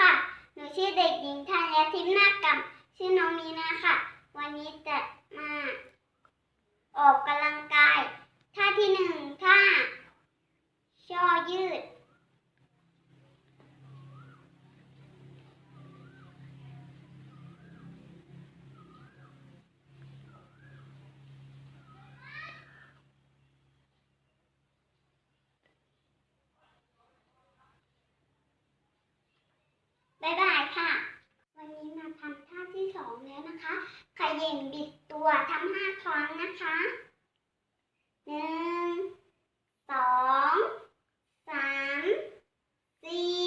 ค่ะ หนูชื่อเด็กหญิงธัญทิพย์นาคกำชื่อน้องมีนาค่ะ วันนี้จะมา ออกกำลังกาย ท่าที่หนึ่งท่า ช่อยืด บ๊ายบายค่ะ วันนี้มาทำท่าที่สองแล้วนะคะ ขย่งบิดตัวทำห้าครั้งนะคะหนึ่งสองสามสี่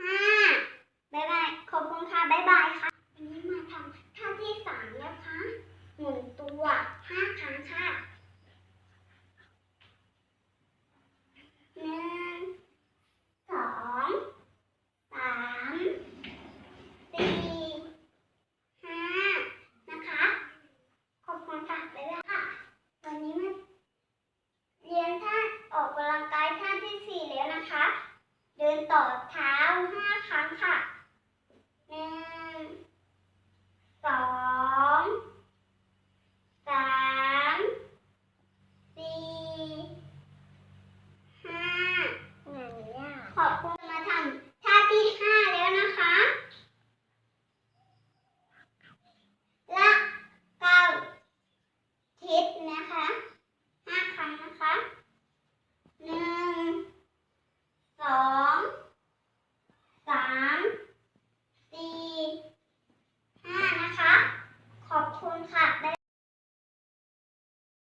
ห้าบ๊ายบาย ขอบคุณค่ะ บ๊ายบายค่ะ วันนี้มาทำท่าที่สามนะคะ หมุนตัวห้าครั้งค่ะหนึ่งสอง สามสี่ห้านะคะ ขอบคุณค่ะไปแล้วค่ะ วันนี้มาเรียนท่า อกกำลังกายท่าที่สี่แล้วนะคะ เดินต่อเท้าห้าครั้งค่ะ